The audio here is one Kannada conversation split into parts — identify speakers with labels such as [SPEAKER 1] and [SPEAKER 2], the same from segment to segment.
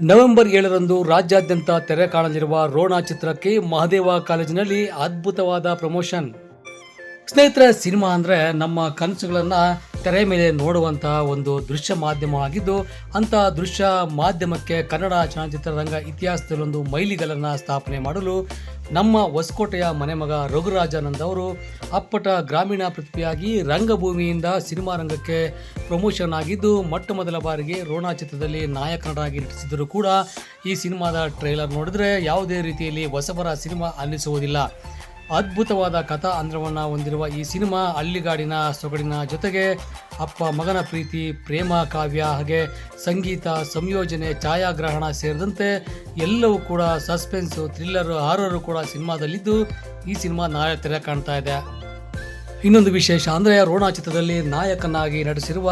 [SPEAKER 1] ನವೆಂಬರ್ ಏಳರಂದು ರಾಜ್ಯಾದ್ಯಂತ ತೆರೆ ಕಾಣಲಿರುವ ರೋಣ ಚಿತ್ರಕ್ಕೆ ಮಹದೇವ ಕಾಲೇಜಿನಲ್ಲಿ ಅದ್ಭುತವಾದ ಪ್ರಮೋಷನ್. ಸ್ನೇಹಿತರ, ಸಿನಿಮಾ ಅಂದರೆ ನಮ್ಮ ಕನಸುಗಳನ್ನು ತೆರೆ ಮೇಲೆ ನೋಡುವಂತಹ ಒಂದು ದೃಶ್ಯ ಮಾಧ್ಯಮವಾಗಿದ್ದು ಅಂತಹ ದೃಶ್ಯ ಮಾಧ್ಯಮಕ್ಕೆ ಕನ್ನಡ ಚಲನಚಿತ್ರರಂಗ ಇತಿಹಾಸದಲ್ಲೊಂದು ಮೈಲಿಗಲ್ಲನ್ನು ಸ್ಥಾಪನೆ ಮಾಡಲು ನಮ್ಮ ಹೊಸಕೋಟೆಯ ಮನೆಮಗ ರಘುರಾಜಾನಂದ್ ಅವರು ಅಪ್ಪಟ ಗ್ರಾಮೀಣ ಪ್ರತಿಭೆಯಾಗಿ ರಂಗಭೂಮಿಯಿಂದ ಸಿನಿಮಾ ರಂಗಕ್ಕೆ ಪ್ರಮೋಷನ್ ಆಗಿದ್ದು, ಮೊಟ್ಟ ಮೊದಲ ಬಾರಿಗೆ ರೋಣಾ ಚಿತ್ರದಲ್ಲಿ ನಾಯಕನಾಗಿ ನಟಿಸಿದರೂ ಕೂಡ ಈ ಸಿನಿಮಾದ ಟ್ರೈಲರ್ ನೋಡಿದ್ರೆ ಯಾವುದೇ ರೀತಿಯಲ್ಲಿ ಹೊಸಬರ ಸಿನಿಮಾ ಅನ್ನಿಸುವುದಿಲ್ಲ. ಅದ್ಭುತವಾದ ಕಥಾ ಅಂದ್ರವನ್ನು ಹೊಂದಿರುವ ಈ ಸಿನಿಮಾ ಹಳ್ಳಿಗಾಡಿನ ಸೊಗಡಿನ ಜೊತೆಗೆ ಅಪ್ಪ ಮಗನ ಪ್ರೀತಿ, ಪ್ರೇಮ ಕಾವ್ಯ ಹಾಗೆ ಸಂಗೀತ, ಸಂಯೋಜನೆ, ಛಾಯಾಗ್ರಹಣ ಸೇರಿದಂತೆ ಎಲ್ಲವೂ ಕೂಡ ಸಸ್ಪೆನ್ಸು, ಥ್ರಿಲ್ಲರು, ಹಾರರು ಕೂಡ ಸಿನಿಮಾದಲ್ಲಿದ್ದು ಈ ಸಿನಿಮಾ ನಾಳೆ ತೆರೆ ಕಾಣ್ತಾ ಇದೆ. ಇನ್ನೊಂದು ವಿಶೇಷ ಅಂದರೆ ರೋಣ ಚಿತ್ರದಲ್ಲಿ ನಾಯಕನಾಗಿ ನಟಿಸಿರುವ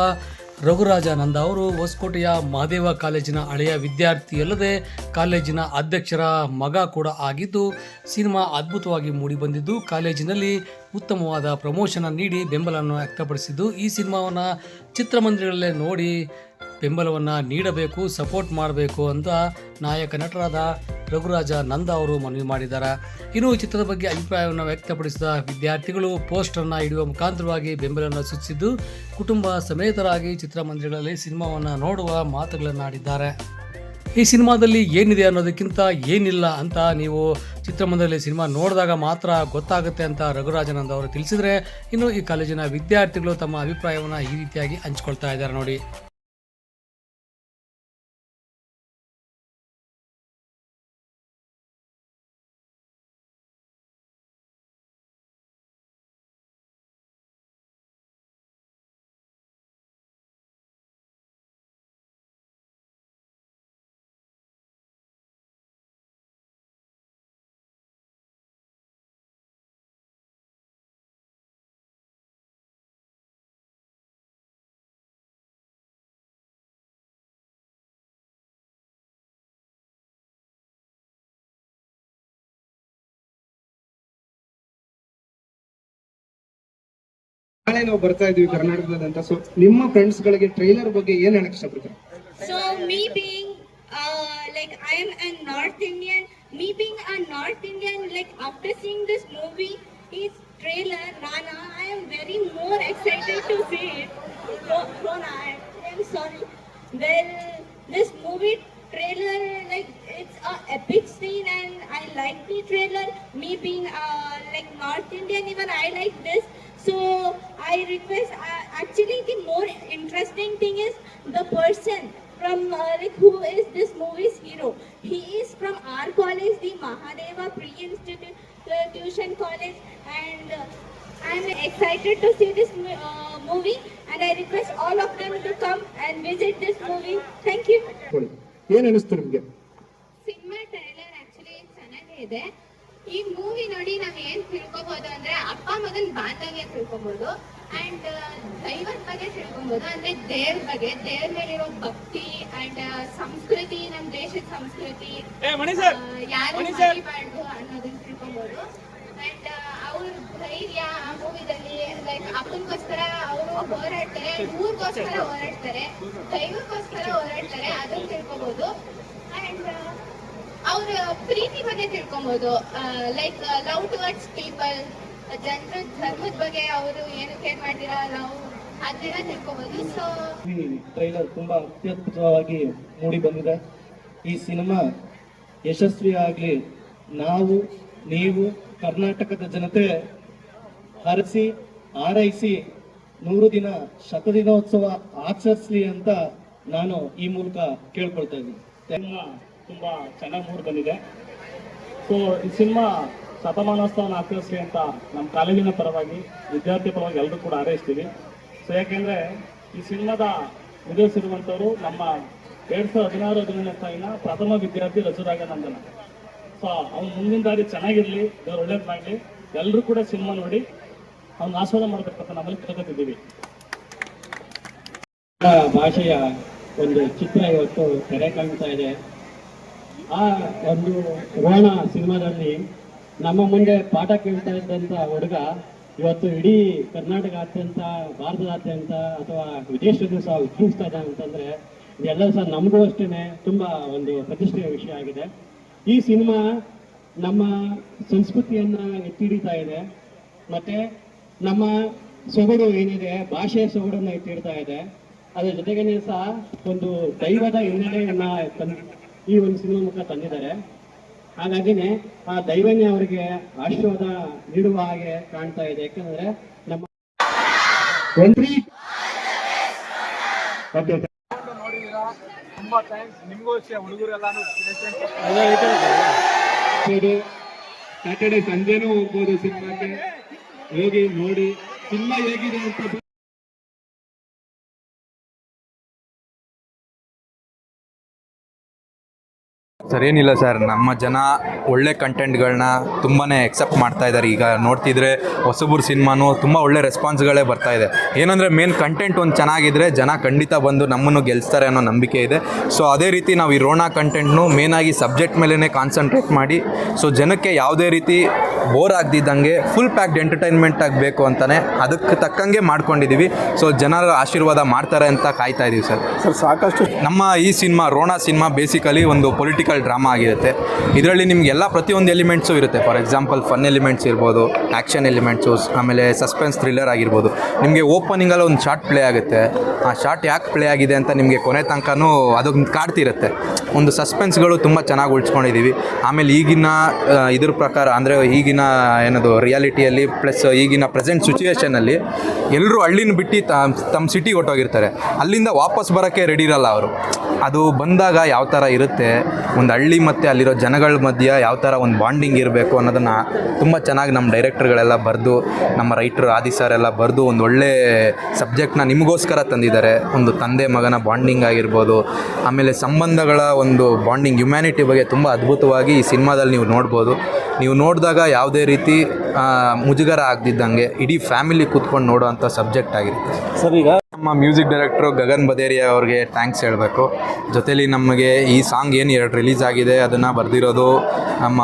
[SPEAKER 1] ರಘುರಾಜಾನಂದ ಅವರು ಹೊಸಕೋಟೆಯ ಮಹದೇವ ಕಾಲೇಜಿನ ಹಳೆಯ ವಿದ್ಯಾರ್ಥಿಯಲ್ಲದೆ ಕಾಲೇಜಿನ ಅಧ್ಯಕ್ಷರ ಮಗ ಕೂಡ ಆಗಿದ್ದು, ಸಿನಿಮಾ ಅದ್ಭುತವಾಗಿ ಮೂಡಿಬಂದಿದ್ದು ಕಾಲೇಜಿನಲ್ಲಿ ಉತ್ತಮವಾದ ಪ್ರಮೋಷನ್ ನೀಡಿ ಬೆಂಬಲವನ್ನು ವ್ಯಕ್ತಪಡಿಸಿದ್ದು, ಈ ಸಿನಿಮಾವನ್ನು ಚಿತ್ರಮಂದಿರಗಳಲ್ಲೇ ನೋಡಿ ಬೆಂಬಲವನ್ನು ನೀಡಬೇಕು, ಸಪೋರ್ಟ್ ಮಾಡಬೇಕು ಅಂತ ನಾಯಕ ನಟರಾದ ರಘುರಾಜ ನಂದ ಅವರು ಮನವಿ ಮಾಡಿದ್ದಾರೆ. ಇನ್ನು ಚಿತ್ರದ ಬಗ್ಗೆ ಅಭಿಪ್ರಾಯವನ್ನು ವ್ಯಕ್ತಪಡಿಸಿದ ವಿದ್ಯಾರ್ಥಿಗಳು ಪೋಸ್ಟರ್ನ ಇಡುವ ಮುಖಾಂತರವಾಗಿ ಬೆಂಬಲವನ್ನು ಸೂಚಿಸಿದ್ದು, ಕುಟುಂಬ ಸಮೇತರಾಗಿ ಚಿತ್ರಮಂದಿರಗಳಲ್ಲಿ ಸಿನಿಮಾವನ್ನು ನೋಡುವ ಮಾತುಗಳನ್ನಾಡಿದ್ದಾರೆ. ಈ ಸಿನಿಮಾದಲ್ಲಿ ಏನಿದೆ ಅನ್ನೋದಕ್ಕಿಂತ ಏನಿಲ್ಲ ಅಂತ ನೀವು ಚಿತ್ರಮಂದಿರದಲ್ಲಿ ಸಿನಿಮಾ ನೋಡಿದಾಗ ಮಾತ್ರ ಗೊತ್ತಾಗುತ್ತೆ ಅಂತ ರಘುರಾಜನಂದ್ ಅವರು ತಿಳಿಸಿದರೆ, ಇನ್ನು ಈ ಕಾಲೇಜಿನ ವಿದ್ಯಾರ್ಥಿಗಳು ತಮ್ಮ ಅಭಿಪ್ರಾಯವನ್ನು ಈ ರೀತಿಯಾಗಿ ಹಂಚ್ಕೊಳ್ತಾ ಇದ್ದಾರೆ ನೋಡಿ.
[SPEAKER 2] ನಾವು ಬರ್ತಾ ಇದೀವಿ ಕರ್ನಾಟಕದಲ್ಲಿ ಅಂತ ಸೊ ನಿಮ್ಮ ಫ್ರೆಂಡ್ಸ್ ಗಳಿಗೆ ಟ್ರೈಲರ್ ಬಗ್ಗೆ ಏನ್ ಹೇಳಕ್ ಇಷ್ಟಪಡ್ತೀರಾ
[SPEAKER 3] So me being uh, like I am a North Indian, me being a North Indian, like after seeing this movie, his trailer, Rana, I am very more excited to see it. Ro- Rona, I am sorry. Well, this movie trailer, like it's a epic scene, and I like the trailer. Me being uh, like North Indian, even I like this. So I request. Uh, actually, the more interesting thing is the person from uh, like who is this movie's hero. He is from our college, the Mahadeva Pre-Institution College, and uh, I'm excited to see this mo- uh, movie. And I request all of them to come and visit this movie. Thank you.
[SPEAKER 2] ಹೇಳಿ. ಏನ್ ಅನಿಸ್ತು ನಿಮ್ಗೆ
[SPEAKER 4] ಸಿನಿಮಾ ಟ್ರೈಲರ್ ಆಕ್ಚುಲಿ ಚೆನ್ನಾಗೇ ಇದೆ ಈ ಮೂವಿ ನೋಡಿ ನಾವ್ ಏನ್ ತಿಳ್ಕೊಬಹುದು ಅಂದ್ರೆ ಅಪ್ಪ ಮಗನ್ ಬಾಂಧವ್ಯ ತಿಳ್ಕೊಬಹುದು ಅಂಡ್ ದೈವದ ಬಗ್ಗೆ ತಿಳ್ಕೊಬಹುದು ಅಂದ್ರೆ ದೇವ್ರ ಬಗ್ಗೆ ದೇವ್ರ ಮೇಲಿರೋ ಭಕ್ತಿ ಅಂಡ್ ಸಂಸ್ಕೃತಿ ನಮ್ ದೇಶದ ಸಂಸ್ಕೃತಿ ಯಾರು ಅನ್ನೋದನ್ನ ತಿಳ್ಕೊಬಹುದು ಅಂಡ್ ಅವ್ರ ಧೈರ್ಯ ಆ ಮೂವಿದಲ್ಲಿ ಲೈಕ್ ಅಪ್ಪನಿಗೋಸ್ಕರ ಅವರು ಹೋರಾಡ್ತಾರೆ ಊರಿಗೋಸ್ಕರ ಹೋರಾಡ್ತಾರೆ ದೈವಕ್ಕೋಸ್ಕರ ಹೋರಾಡ್ತಾರೆ ಅದನ್ನ ತಿಳ್ಕೊಬಹುದು ಅಂಡ್ ಅವ್ರ ಪ್ರೀತಿ ಬಗ್ಗೆ ತಿಳ್ಕೊಬಹುದು ಲೈಕ್ ಲವ್ ಟುವರ್ಡ್ಸ್ ಪೀಪಲ್ ಜನರ ಧರ್ಮದ ಬಗ್ಗೆ ಅವರು ಏನು ಕೇರ್ ಮಾಡ್ತೀರಾ ನಾವು ಅದನ್ನ ತಿಳ್ಕೊಬಹುದು ಸೊ
[SPEAKER 5] ಈ ಟ್ರೈಲರ್ ತುಂಬಾ ಅತ್ಯದ್ಭುತವಾಗಿ ಮೂಡಿ ಬಂದಿದೆ. ಈ ಸಿನಿಮಾ ಯಶಸ್ವಿ ಆಗಲಿ ನಾವು ನೀವು ಕರ್ನಾಟಕದ ಜನತೆ ಹರಸಿ ಹಾರೈಸಿ ನೂರು ದಿನ ಶತದಿನೋತ್ಸವ ಆಚರಿಸಲಿ ಅಂತ ನಾನು ಈ ಮೂಲಕ ಕೇಳ್ಕೊಳ್ತಾ ಇದ್ದೀನಿ.
[SPEAKER 6] ಸಿನಿಮಾ ತುಂಬಾ ಚೆನ್ನಾಗಿ ಮೂಡಿ ಬಂದಿದೆ. ಸೊ ಈ ಸಿನಿಮಾ ಶತಮಾನೋತ್ಸವನ ಆಚರಿಸಿ ಅಂತ ನಮ್ಮ ಕಾಲೇಜಿನ ಪರವಾಗಿ ವಿದ್ಯಾರ್ಥಿ ಪರವಾಗಿ ಎಲ್ಲರೂ ಕೂಡ ಹಾರೈಸ್ತೀವಿ. ಸೊ ಯಾಕೆಂದ್ರೆ ಈ ಸಿನಿಮಾದ ನಿರ್ದೇಶಿರುವಂತವರು ನಮ್ಮ ಎರಡ್ ಸಾವಿರದ ಹದಿನಾರು ಹದಿನೇಳನೇ ಸಾಲಿನ ಪ್ರಥಮ ವಿದ್ಯಾರ್ಥಿ ರಘುರಾಜನಂದನ ಸೊ ಅವ್ನ ಮುಂದಿನ ದಾರಿ ಚೆನ್ನಾಗಿರ್ಲಿ, ದೇವ್ರು ಒಳ್ಳೇದು ಮಾಡಲಿ ಎಲ್ಲರೂ ಕೂಡ ಸಿನಿಮಾ ನೋಡಿ ಅವ್ನ ಆಸ್ವಾದ ಮಾಡ್ಬೇಕಂತ ನಮ್ಮಲ್ಲಿ ಕೇಳ್ಕೊತಿದ್ದೀವಿ.
[SPEAKER 5] ಭಾಷೆಯ ಒಂದು ಚಿತ್ರ ಇವತ್ತು ತೆರೆ ಕಾಣ್ತಾ ಇದೆ. ಆ ಒಂದು ರೋಣ ಸಿನಿಮಾದಲ್ಲಿ ನಮ್ಮ ಮುಂದೆ ಪಾಠ ಕೇಳ್ತಾ ಇದ್ದಂತ ಹುಡುಗ ಇವತ್ತು ಇಡೀ ಕರ್ನಾಟಕಾದ್ಯಂತ, ಭಾರತದಾದ್ಯಂತ ಅಥವಾ ವಿದೇಶದಲ್ಲೂ ಸಹ ಉದ್ಘಾಟಿಸ್ತಾ ಇದ್ದ ಅಂತಂದ್ರೆ ಇದೆಲ್ಲ ಸಹ ನಮಗೂ ಅಷ್ಟೇ ತುಂಬ ಒಂದು ಪ್ರತಿಷ್ಠೆಯ ವಿಷಯ ಆಗಿದೆ. ಈ ಸಿನಿಮಾ ನಮ್ಮ ಸಂಸ್ಕೃತಿಯನ್ನ ಎತ್ತಿ ಹಿಡಿತಾ ಇದೆ. ಮತ್ತೆ ನಮ್ಮ ಸೊಗಡು ಏನಿದೆ, ಭಾಷೆಯ ಸೊಗಡನ್ನ ಎತ್ತಿ ಹಿಡ್ತಾ ಇದೆ. ಅದರ ಜೊತೆಗೇನೆ ಸಹ ಒಂದು ದೈವದ ಹಿನ್ನೆಲೆಯನ್ನ ಈ ಒಂದು ಸಿನಿಮಾ ಮುಖ ತಂದಿದ್ದಾರೆ. ಹಾಗಾಗಿನೇ ಆ ದೈವನೇ ಅವರಿಗೆ ಆಶೀರ್ವಾದ ನೀಡುವ ಹಾಗೆ ಕಾಣ್ತಾ ಇದೆ. ಯಾಕಂದ್ರೆ ನಮ್ಮ
[SPEAKER 2] ಸ್ಯಾಟರ್ಡೆ ಸಂಜೆನೂ ಹೋಗ್ಬೋದು ಸಿನಿಮಾಕ್ಕೆ. ಹೋಗಿ ನೋಡಿ ಸಿನಿಮಾ ಹೇಗಿದೆ ಅಂತ
[SPEAKER 7] ಸರ್, ಏನಿಲ್ಲ ಸರ್, ನಮ್ಮ ಜನ ಒಳ್ಳೆ ಕಂಟೆಂಟ್ಗಳನ್ನ ತುಂಬಾ ಎಕ್ಸೆಪ್ಟ್ ಮಾಡ್ತಾ ಇದ್ದಾರೆ ಈಗ ನೋಡ್ತಿದ್ರೆ ಹೊಸಬೂರು ಸಿನಿಮಾನು ತುಂಬ ಒಳ್ಳೆ ರೆಸ್ಪಾನ್ಸ್ಗಳೇ ಬರ್ತಾ ಇದೆ. ಏನಂದರೆ ಮೇನ್ ಕಂಟೆಂಟ್ ಒಂದು ಚೆನ್ನಾಗಿದ್ರೆ ಜನ ಖಂಡಿತ ಬಂದು ನಮ್ಮನ್ನು ಗೆಲ್ಲಿಸ್ತಾರೆ ಅನ್ನೋ ನಂಬಿಕೆ ಇದೆ. ಸೊ ಅದೇ ರೀತಿ ನಾವು ಈ ರೋಣ ಕಂಟೆಂಟ್ನು ಮೇನಾಗಿ ಸಬ್ಜೆಕ್ಟ್ ಮೇಲೇ ಕಾನ್ಸಂಟ್ರೇಟ್ ಮಾಡಿ ಸೊ ಜನಕ್ಕೆ ಯಾವುದೇ ರೀತಿ ಬೋರ್ ಆಗದಿದ್ದಂಗೆ ಫುಲ್ ಪ್ಯಾಕ್ಡ್ ಎಂಟರ್ಟೈನ್ಮೆಂಟ್ ಆಗಬೇಕು ಅಂತಲೇ ಅದಕ್ಕೆ ತಕ್ಕಂಗೆ ಮಾಡ್ಕೊಂಡಿದ್ದೀವಿ. ಸೊ ಜನರ ಆಶೀರ್ವಾದ ಮಾಡ್ತಾರೆ ಅಂತ ಕಾಯ್ತಾ ಇದ್ದೀವಿ ಸರ್.
[SPEAKER 6] ಸರ್ ಸಾಕಷ್ಟು
[SPEAKER 7] ನಮ್ಮ ಈ ಸಿನಿಮಾ ರೋಣ ಸಿನಿಮಾ ಬೇಸಿಕಲಿ ಒಂದು ಪೊಲಿಟಿಕಲ್ ಡ್ರಾಮಾ ಆಗಿರುತ್ತೆ. ಇದರಲ್ಲಿ ನಿಮ್ಗೆ ಎಲ್ಲ ಪ್ರತಿಯೊಂದು ಎಲಿಮೆಂಟ್ಸು ಇರುತ್ತೆ. ಫಾರ್ ಎಕ್ಸಾಂಪಲ್ ಫನ್ ಎಲಿಮೆಂಟ್ಸ್ ಇರ್ಬೋದು ಆ್ಯಕ್ಷನ್ ಎಲಿಮೆಂಟ್ಸು ಆಮೇಲೆ ಸಸ್ಪೆನ್ಸ್ ಥ್ರಿಲ್ಲರ್ ಆಗಿರ್ಬೋದು. ನಿಮಗೆ ಓಪನಿಂಗಲ್ಲಿ ಒಂದು ಶಾರ್ಟ್ ಪ್ಲೇ ಆಗುತ್ತೆ. ಆ ಶಾರ್ಟ್ ಯಾಕೆ ಪ್ಲೇ ಆಗಿದೆ ಅಂತ ನಿಮಗೆ ಕೊನೆ ತನಕನೂ ಅದು ಕಾಡ್ತಿರುತ್ತೆ. ಒಂದು ಸಸ್ಪೆನ್ಸ್ಗಳು ತುಂಬ ಚೆನ್ನಾಗಿ ಉಳಿಸ್ಕೊಂಡಿದ್ದೀವಿ. ಆಮೇಲೆ ಈಗಿನ ಇದ್ರ ಪ್ರಕಾರ ಅಂದರೆ ಈಗಿನ ಏನದು ರಿಯಾಲಿಟಿಯಲ್ಲಿ ಪ್ಲಸ್ ಈಗಿನ ಪ್ರೆಸೆಂಟ್ ಸಿಚುವೇಷನಲ್ಲಿ ಎಲ್ಲರೂ ಹಳ್ಳಿನ ಬಿಟ್ಟು ತಮ್ಮ ಸಿಟಿಗೆ ಹೊಟ್ಟೋಗಿರ್ತಾರೆ ಅಲ್ಲಿಂದ ವಾಪಸ್ ಬರೋಕ್ಕೆ ರೆಡಿ ಇರಲ್ಲ ಅವರು. ಅದು ಬಂದಾಗ ಯಾವ ಥರ ಇರುತ್ತೆ, ಒಂದು ಹಳ್ಳಿ ಮತ್ತು ಅಲ್ಲಿರೋ ಜನಗಳ ಮಧ್ಯೆ ಯಾವ ಥರ ಒಂದು ಬಾಂಡಿಂಗ್ ಇರಬೇಕು ಅನ್ನೋದನ್ನು ತುಂಬ ಚೆನ್ನಾಗಿ ನಮ್ಮ ಡೈರೆಕ್ಟರ್ಗಳೆಲ್ಲ ಬರೆದು, ನಮ್ಮ ರೈಟ್ರು ಆದಿ ಸರ್ ಎಲ್ಲ ಬರೆದು ಒಂದು ಒಳ್ಳೆ ಸಬ್ಜೆಕ್ಟ್ನ ನಿಮಗೋಸ್ಕರ ತಂದಿದ್ದಾರೆ. ಒಂದು ತಂದೆ ಮಗನ ಬಾಂಡಿಂಗ್ ಆಗಿರ್ಬೋದು, ಆಮೇಲೆ ಸಂಬಂಧಗಳ ಒಂದು ಬಾಂಡಿಂಗ್ ಹ್ಯುಮ್ಯಾನಿಟಿ ಬಗ್ಗೆ ತುಂಬ ಅದ್ಭುತವಾಗಿ ಈ ಸಿನಿಮಾದಲ್ಲಿ ನೀವು ನೋಡ್ಬೋದು. ನೀವು ನೋಡಿದಾಗ ಯಾವುದೇ ರೀತಿ ಮುಜುಗರ ಆಗದಿದ್ದಂಗೆ ಇಡೀ ಫ್ಯಾಮಿಲಿ ಕೂತ್ಕೊಂಡು ನೋಡೋವಂಥ ಸಬ್ಜೆಕ್ಟ್ ಆಗಿರುತ್ತೆ.
[SPEAKER 6] ಸರ್ ಈಗ
[SPEAKER 7] ನಮ್ಮ ಮ್ಯೂಸಿಕ್ ಡೈರೆಕ್ಟರ್ ಗಗನ್ ಬದೇರಿಯಾ ಅವ್ರಿಗೆ ಥ್ಯಾಂಕ್ಸ್ ಹೇಳಬೇಕು. ಜೊತೇಲಿ ನಮಗೆ ಈ ಸಾಂಗ್ ಏನು ಎರಡು ರಿಲೀಸ್ ಆಗಿದೆ, ಅದನ್ನು ಬರೆದಿರೋದು ನಮ್ಮ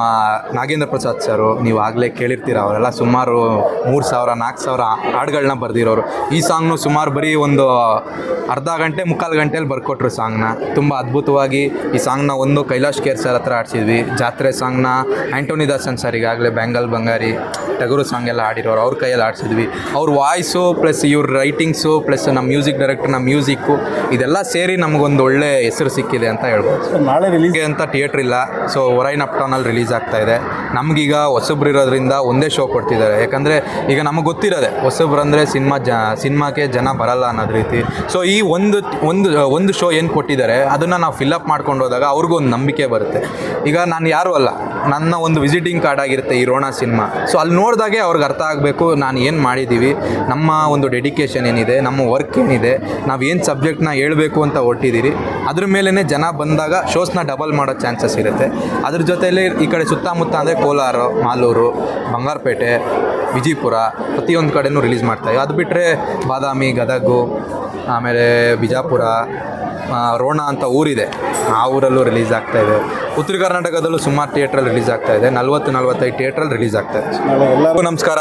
[SPEAKER 7] ನಾಗೇಂದ್ರ ಪ್ರಸಾದ್ ಸರು. ನೀವು ಆಗಲೇ ಕೇಳಿರ್ತೀರ, ಅವರೆಲ್ಲ ಸುಮಾರು ಮೂರು ಸಾವಿರ, ನಾಲ್ಕು ಸಾವಿರ ಹಾಡುಗಳನ್ನ ಬರೆದಿರೋರು. ಈ ಸಾಂಗ್ನು ಸುಮಾರು ಬರೀ ಒಂದು ಅರ್ಧ ಗಂಟೆ, ಮುಕ್ಕಾಲು ಗಂಟೆಯಲ್ಲಿ ಬರ್ಕೊಟ್ರು ಸಾಂಗ್ನ. ತುಂಬ ಅದ್ಭುತವಾಗಿ ಈ ಸಾಂಗ್ನ ಒಂದು ಕೈಲಾಶ್ ಕೇರ್ ಸರ್ ಹತ್ರ ಆಡಿಸಿದ್ವಿ ಜಾತ್ರೆ ಸಾಂಗ್ನ ಆ್ಯಂಟೋನಿ ದಾಸನ್ ಸರ್ ಈಗಾಗಲೇ ಬೆಂಗಲ್ ಬಂಗಾರಿ ಟಗರು ಸಾಂಗ್ ಎಲ್ಲ ಆಡಿರೋರು ಅವ್ರ ಕೈಯಲ್ಲಿ ಆಡಿಸಿದ್ವಿ ಅವ್ರ ವಾಯ್ಸು ಪ್ಲಸ್ ಇವ್ರ ರೈಟಿಂಗ್ಸು ಪ್ಲಸ್ ನಮ್ಮ ಮ್ಯೂಸಿಕ್ ಡೈರೆಕ್ಟರ್ನ ಮ್ಯೂಸಿಕ್ಕು ಇದೆಲ್ಲ ಸೇರಿ ನಮಗೊಂದು ಒಳ್ಳೆ ಹೆಸರು ಸಿಕ್ಕಿದೆ ಅಂತ ಹೇಳ್ಬೋದು.
[SPEAKER 6] ನಾಳೆ
[SPEAKER 7] ರಿಲೀಸ್ಗೆ ಅಂತ ಥಿಯೇಟ್ರ್ ಇಲ್ಲ. ಸೊ ಒರೈನ್ ಅಪ್ಟೌನಲ್ಲಿ ರಿಲೀಸ್ ಆಗ್ತಾ ಇದೆ. ನಮಗೀಗ ಹೊಸಬ್ರು ಇರೋದ್ರಿಂದ ಒಂದೇ ಶೋ ಕೊಡ್ತಿದ್ದಾರೆ. ಯಾಕಂದರೆ ಈಗ ನಮಗೆ ಗೊತ್ತಿರೋದೆ ಹೊಸಬ್ರು ಅಂದರೆ ಸಿನಿಮಾ ಜ ಸಿನಿಮಾಕ್ಕೆ ಜನ ಬರಲ್ಲ ಅನ್ನೋದು ರೀತಿ. ಸೊ ಈ ಒಂದು ಒಂದು ಒಂದು ಶೋ ಏನು ಕೊಟ್ಟಿದ್ದಾರೆ ಅದನ್ನು ನಾವು ಫಿಲಪ್ ಮಾಡ್ಕೊಂಡು ಹೋದಾಗ ಅವ್ರಿಗೂ ಒಂದು ನಂಬಿಕೆ ಬರುತ್ತೆ. ಈಗ ನಾನು ಯಾರೂ ಅಲ್ಲ. ನನ್ನ ಒಂದು ವಿಸಿಟಿಂಗ್ ಕಾರ್ಡ್ ಆಗಿರುತ್ತೆ ಈ ರೋಣ ಸಿನಿಮಾ ಸೊ ಅಲ್ಲಿ ನೋಡಿದಾಗೆ ಅವ್ರಿಗೆ ಅರ್ಥ ಆಗಬೇಕು, ನಾನು ಏನು ಮಾಡಿದ್ದೀವಿ ನಮ್ಮ ಒಂದು ಡೆಡಿಕೇಶನ್ ಏನಿದೆ, ನಮ್ಮ ವರ್ಕ್ ಏನಿದೆ, ನಾವು ಏನು ಸಬ್ಜೆಕ್ಟ್ನ ಹೇಳಬೇಕು ಅಂತ ಹೊಟ್ಟಿದ್ದೀರಿ ಅದ್ರ ಮೇಲೇ ಜನ ಬಂದಾಗ ಶೋಸ್ನ ಡಬಲ್ ಮಾಡೋ ಚಾನ್ಸಸ್ ಇರುತ್ತೆ. ಅದ್ರ ಜೊತೆಯಲ್ಲಿ ಈ ಕಡೆ ಸುತ್ತಮುತ್ತ ಅಂದರೆ ಕೋಲಾರ, ಮಾಲೂರು, ಬಂಗಾರಪೇಟೆ, ವಿಜಯಪುರ, ಪ್ರತಿಯೊಂದು ಕಡೆನೂ ರಿಲೀಸ್ ಮಾಡ್ತಾಯಿವೆ ಅದು ಬಿಟ್ಟರೆ ಬಾದಾಮಿ, ಗದಗು, ಆಮೇಲೆ ಬಿಜಾಪುರ ರೋಣ ಅಂತ ಊರಿದೆ. ಆ ಊರಲ್ಲೂ ರಿಲೀಸ್ ಆಗ್ತಾ ಇದೆ. ಉತ್ತರ ಕರ್ನಾಟಕದಲ್ಲೂ ಸುಮಾರು ಥಿಯೇಟ್ರಲ್ಲಿ ರಿಲೀಸ್ ಆಗ್ತಾ ಇದೆ. ನಲ್ವತ್ತು, ನಲ್ವತ್ತೈದು ಥಿಯೇಟ್ರಲ್ಲಿ ರಿಲೀಸ್ ಆಗ್ತಾ ಇದೆ. ಎಲ್ಲರಿಗೂ ನಮಸ್ಕಾರ.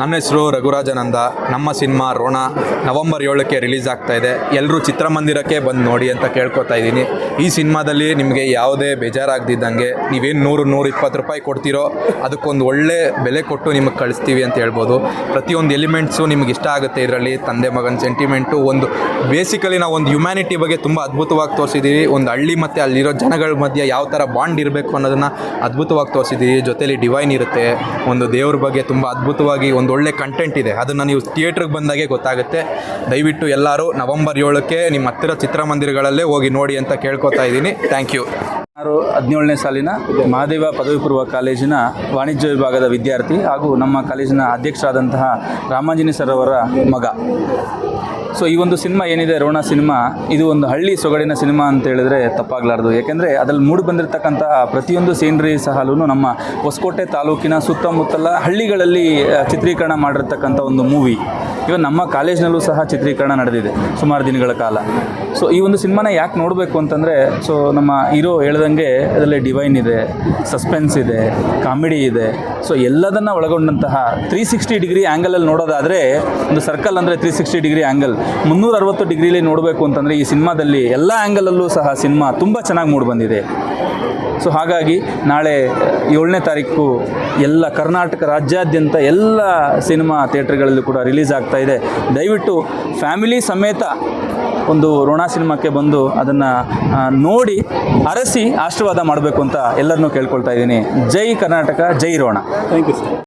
[SPEAKER 7] ನನ್ನ ಹೆಸರು ರಘುರಾಜನಂದ. ನಮ್ಮ ಸಿನಿಮಾ ರೋಣ ನವೆಂಬರ್ ಏಳಕ್ಕೆ ರಿಲೀಸ್ ಆಗ್ತಾ ಇದೆ. ಎಲ್ಲರೂ ಚಿತ್ರಮಂದಿರಕ್ಕೆ ಬಂದು ನೋಡಿ ಅಂತ ಕೇಳ್ಕೊತಾ ಇದ್ದೀನಿ. ಈ ಸಿನಿಮಾದಲ್ಲಿ ನಿಮಗೆ ಯಾವುದೇ ಬೇಜಾರಾಗ್ದಿದ್ದಂಗೆ ನೀವೇನು ನೂರು ನೂರು ಇಪ್ಪತ್ತು ರೂಪಾಯಿ ಕೊಡ್ತೀರೋ ಅದಕ್ಕೊಂದು ಒಳ್ಳೆ ಬೆಲೆ ಕೊಟ್ಟು ನಿಮಗೆ ಕಳಿಸ್ತೀವಿ ಅಂತ ಹೇಳ್ಬೋದು. ಪ್ರತಿಯೊಂದು ಎಲಿಮೆಂಟ್ಸು ನಿಮ್ಗೆ ಇಷ್ಟ ಆಗುತ್ತೆ ಇದರಲ್ಲಿ. ತಂದೆ ಮಗನ ಸೆಂಟಿಮೆಂಟು ಒಂದು ಬೇಸಿಕಲಿ ನಾವು ಒಂದು ಹ್ಯುಮ್ಯಾನಿಟಿ ಬಗ್ಗೆ ತುಂಬ ಅದ್ಭುತವಾಗಿ ತೋರಿಸಿದ್ದೀವಿ ಒಂದು ಹಳ್ಳಿ ಮತ್ತು ಅಲ್ಲಿರೋ ಜನಗಳ ಮಧ್ಯೆ ಯಾವ ಥರ ಬಾಂಡ್ ಇರಬೇಕು ಅನ್ನೋದನ್ನು ಅದ್ಭುತವಾಗಿ ತೋರಿಸಿದ್ದೀವಿ ಜೊತೆಯಲ್ಲಿ ಡಿವೈನ್ ಇರುತ್ತೆ. ಒಂದು ದೇವ್ರ ಬಗ್ಗೆ ತುಂಬ ಅದ್ಭುತವಾಗಿ ಒಂದು ಒಳ್ಳೆ ಕಂಟೆಂಟ್ ಇದೆ. ಅದನ್ನು ನೀವು ಥಿಯೇಟ್ರಿಗೆ ಬಂದಾಗೆ ಗೊತ್ತಾಗುತ್ತೆ. ದಯವಿಟ್ಟು ಎಲ್ಲರೂ ನವಂಬರ್ ಏಳಕ್ಕೆ ನಿಮ್ಮ ಹತ್ತಿರ ಚಿತ್ರಮಂದಿರಗಳಲ್ಲೇ ಹೋಗಿ ನೋಡಿ ಅಂತ ಕೇಳ್ಕೊತಾ ಇದ್ದೀನಿ. ಥ್ಯಾಂಕ್ ಯು
[SPEAKER 8] ನಾನು ಹದಿನೇಳನೇ ಸಾಲಿನ ಮಹಾದೇವ ಪದವಿ ಪೂರ್ವ ಕಾಲೇಜಿನ ವಾಣಿಜ್ಯ ವಿಭಾಗದ ವಿದ್ಯಾರ್ಥಿ ಹಾಗೂ ನಮ್ಮ ಕಾಲೇಜಿನ ಅಧ್ಯಕ್ಷರಾದಂತಹ ರಾಮಾಂಜನಿ ಸರ್ ಅವರ ಮಗ. ಸೊ ಈ ಒಂದು ಸಿನಿಮಾ ಏನಿದೆ? ರೋಣ ಸಿನಿಮಾ. ಇದು ಒಂದು ಹಳ್ಳಿ ಸೊಗಡಿನ ಸಿನಿಮಾ ಅಂತ ಹೇಳಿದ್ರೆ ತಪ್ಪಾಗಲಾರ್ದು. ಯಾಕೆಂದರೆ ಅದರಲ್ಲಿ ಮೂಡಿ ಬಂದಿರತಕ್ಕಂತಹ ಪ್ರತಿಯೊಂದು ಸೀನರಿ ಸಹಲೂ ನಮ್ಮ ಹೊಸಕೋಟೆ ತಾಲೂಕಿನ ಸುತ್ತಮುತ್ತಲ ಹಳ್ಳಿಗಳಲ್ಲಿ ಚಿತ್ರೀಕರಣ ಮಾಡಿರ್ತಕ್ಕಂಥ ಒಂದು ಮೂವಿ. ಇವನ್ ನಮ್ಮ ಕಾಲೇಜ್ನಲ್ಲೂ ಸಹ ಚಿತ್ರೀಕರಣ ನಡೆದಿದೆ ಸುಮಾರು ದಿನಗಳ ಕಾಲ. ಸೊ ಈ ಒಂದು ಸಿನಿಮಾನ ಯಾಕೆ ನೋಡಬೇಕು ಅಂತಂದರೆ ಸೊ ನಮ್ಮ ಹೀರೋ ಹೇಳ್ದಂಗೆ ಅದರಲ್ಲಿ ಡಿವೈನ್ ಇದೆ, ಸಸ್ಪೆನ್ಸ್ ಇದೆ, ಕಾಮಿಡಿ ಇದೆ. ಸೊ ಎಲ್ಲದನ್ನು ಒಳಗೊಂಡಂತಹ ತ್ರೀ ಸಿಕ್ಸ್ಟಿ ಡಿಗ್ರಿ ಆ್ಯಂಗಲಲ್ಲಿ ನೋಡೋದಾದರೆ, ಒಂದು ಸರ್ಕಲ್ ಅಂದರೆ ತ್ರೀ ಸಿಕ್ಸ್ಟಿ ಡಿಗ್ರಿ ಆ್ಯಂಗಲ್ ಮುನ್ನೂರ ಅರವತ್ತು ಡಿಗ್ರಿಲಿ ನೋಡಬೇಕು ಅಂತಂದರೆ ಈ ಸಿನಿಮಾದಲ್ಲಿ ಎಲ್ಲ ಆ್ಯಂಗಲಲ್ಲೂ ಸಹ ಸಿನಿಮಾ ತುಂಬ ಚೆನ್ನಾಗಿ ಮೂಡಿಬಂದಿದೆ ಸೊ ಹಾಗಾಗಿ ನಾಳೆ ಏಳನೇ ತಾರೀಕು ಎಲ್ಲ ಕರ್ನಾಟಕ ರಾಜ್ಯಾದ್ಯಂತ ಎಲ್ಲ ಸಿನಿಮಾ ಥಿಯೇಟ್ರ್ಗಳಲ್ಲೂ ಕೂಡ ರಿಲೀಸ್ ಆಗ್ತಾ ಇದೆ. ದಯವಿಟ್ಟು ಫ್ಯಾಮಿಲಿ ಸಮೇತ ಒಂದು ರೋಣ ಸಿನಿಮಾಕ್ಕೆ ಬಂದು ಅದನ್ನು ನೋಡಿ ಅರಸಿ ಆಶೀರ್ವಾದ ಮಾಡಬೇಕು ಅಂತ ಎಲ್ಲರನ್ನೂ ಕೇಳ್ಕೊಳ್ತಾ ಇದ್ದೀನಿ. ಜೈ ಕರ್ನಾಟಕ, ಜೈ ರೋಣ.
[SPEAKER 6] Thank you sir